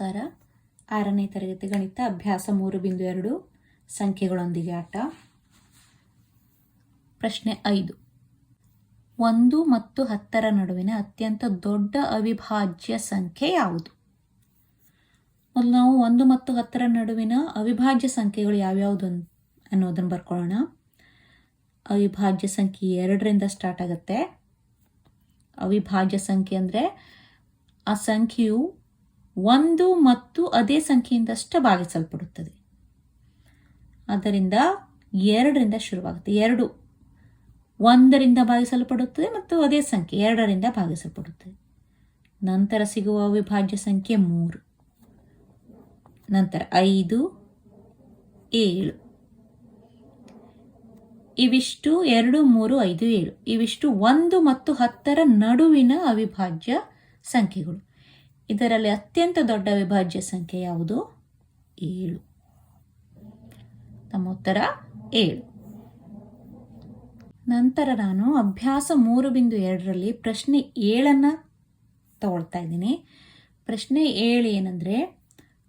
ನಮಸ್ಕಾರ. ಆರನೇ ತರಗತಿ ಗಣಿತ ಅಭ್ಯಾಸ ಮೂರು ಬಿಂದು ಎರಡು, ಸಂಖ್ಯೆಗಳೊಂದಿಗೆ ಆಟ. ಪ್ರಶ್ನೆ ಐದು. ಒಂದು ಮತ್ತು ಹತ್ತರ ನಡುವಿನ ಅತ್ಯಂತ ದೊಡ್ಡ ಅವಿಭಾಜ್ಯ ಸಂಖ್ಯೆ ಯಾವುದು? ಮೊದಲು ನಾವು ಒಂದು ಮತ್ತು ಹತ್ತರ ನಡುವಿನ ಅವಿಭಾಜ್ಯ ಸಂಖ್ಯೆಗಳು ಯಾವ್ಯಾವುದು ಅನ್- ಅನ್ನೋದನ್ನು ಬರ್ಕೊಳ್ಳೋಣ. ಅವಿಭಾಜ್ಯ ಸಂಖ್ಯೆ ಎರಡರಿಂದ ಸ್ಟಾರ್ಟ್ ಆಗುತ್ತೆ. ಅವಿಭಾಜ್ಯ ಸಂಖ್ಯೆ ಅಂದರೆ, ಆ ಸಂಖ್ಯೆಯು ಒಂದು ಮತ್ತು ಅದೇ ಸಂಖ್ಯೆಯಿಂದಷ್ಟೇ ಭಾಗಿಸಲ್ಪಡುತ್ತದೆ. ಆದ್ದರಿಂದ ಎರಡರಿಂದ ಶುರುವಾಗುತ್ತೆ. ಎರಡು ಒಂದರಿಂದ ಭಾಗಿಸಲ್ಪಡುತ್ತದೆ ಮತ್ತು ಅದೇ ಸಂಖ್ಯೆ ಎರಡರಿಂದ ಭಾಗಿಸಲ್ಪಡುತ್ತದೆ. ನಂತರ ಸಿಗುವ ಅವಿಭಾಜ್ಯ ಸಂಖ್ಯೆ ಮೂರು. ನಂತರ ಐದು, ಏಳು. ಇವಿಷ್ಟು ಎರಡು, ಮೂರು, ಐದು, ಏಳು. ಇವಿಷ್ಟು ಒಂದು ಮತ್ತು ಹತ್ತರ ನಡುವಿನ ಅವಿಭಾಜ್ಯ ಸಂಖ್ಯೆಗಳು. ಇದರಲ್ಲಿ ಅತ್ಯಂತ ದೊಡ್ಡ ವಿಭಾಜ್ಯ ಸಂಖ್ಯೆ ಯಾವುದು? ಏಳು. ನಮ್ಮ ಉತ್ತರ, ಏಳು. ನಂತರ ನಾನು ಅಭ್ಯಾಸ ಮೂರು ಬಿಂದು ಎರಡರಲ್ಲಿ ಪ್ರಶ್ನೆ ಏಳನ್ನು ತಗೊಳ್ತಾ ಇದ್ದೀನಿ. ಪ್ರಶ್ನೆ ಏಳು ಏನಂದರೆ,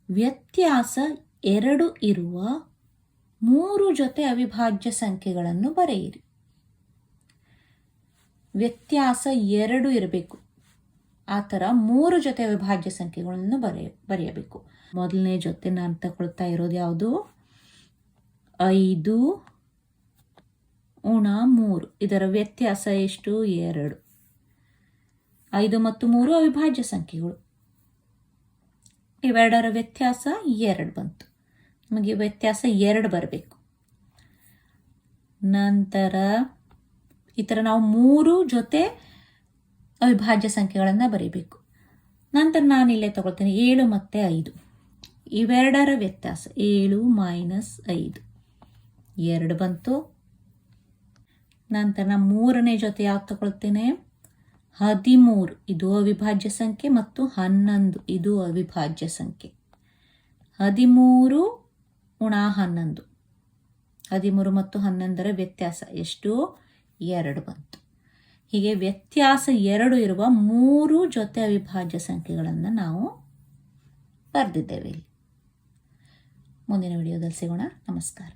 ವ್ಯತ್ಯಾಸ ಎರಡು ಇರುವ ಮೂರು ಜೊತೆ ಅವಿಭಾಜ್ಯ ಸಂಖ್ಯೆಗಳನ್ನು ಬರೆಯಿರಿ. ವ್ಯತ್ಯಾಸ ಎರಡು ಇರಬೇಕು. ಆ ಥರ ಮೂರು ಜೊತೆ ಅವಿಭಾಜ್ಯ ಸಂಖ್ಯೆಗಳನ್ನು ಬರೆಯ ಬರೆಯಬೇಕು. ಮೊದಲನೇ ಜೊತೆ ನಾನು ತಗೊಳ್ತಾ ಇರೋದು ಯಾವುದು? ಐದು ಉಣ ಮೂರು. ಇದರ ವ್ಯತ್ಯಾಸ ಎಷ್ಟು? ಎರಡು. ಐದು ಮತ್ತು ಮೂರು ಅವಿಭಾಜ್ಯ ಸಂಖ್ಯೆಗಳು. ಇವೆರಡರ ವ್ಯತ್ಯಾಸ ಎರಡು ಬಂತು. ನಮಗೆ ವ್ಯತ್ಯಾಸ ಎರಡು ಬರಬೇಕು. ನಂತರ ಈ ಥರ ನಾವು ಮೂರು ಜೊತೆ ಅವಿಭಾಜ್ಯ ಸಂಖ್ಯೆಗಳನ್ನು ಬರೀಬೇಕು. ನಂತರ ನಾನು ಇಲ್ಲೇ ತಗೊಳ್ತೇನೆ, ಏಳು ಮತ್ತು ಐದು. ಇವೆರಡರ ವ್ಯತ್ಯಾಸ, ಏಳು ಮೈನಸ್ ಐದು. ಎರಡು ಬಂತು. ನಂತರ ನಾನು ಮೂರನೇ ಜೊತೆ ಯಾವ್ದು ತಗೊಳ್ತೇನೆ? ಹದಿಮೂರು, ಇದು ಅವಿಭಾಜ್ಯ ಸಂಖ್ಯೆ ಮತ್ತು ಹನ್ನೊಂದು, ಇದು ಅವಿಭಾಜ್ಯ ಸಂಖ್ಯೆ. ಹದಿಮೂರು ಉಣ ಹನ್ನೊಂದು. ಹದಿಮೂರು ಮತ್ತು ಹನ್ನೊಂದರ ವ್ಯತ್ಯಾಸ ಎಷ್ಟು? ಎರಡು ಬಂತು. ಹೀಗೆ ವ್ಯತ್ಯಾಸ ಎರಡು ಇರುವ ಮೂರು ಜೊತೆ ಅವಿಭಾಜ್ಯ ಸಂಖ್ಯೆಗಳನ್ನು ನಾವು ಬರೆದಿದ್ದೇವೆ ಇಲ್ಲಿ. ಮುಂದಿನ ವಿಡಿಯೋದಲ್ಲಿ ಸಿಗೋಣ. ನಮಸ್ಕಾರ.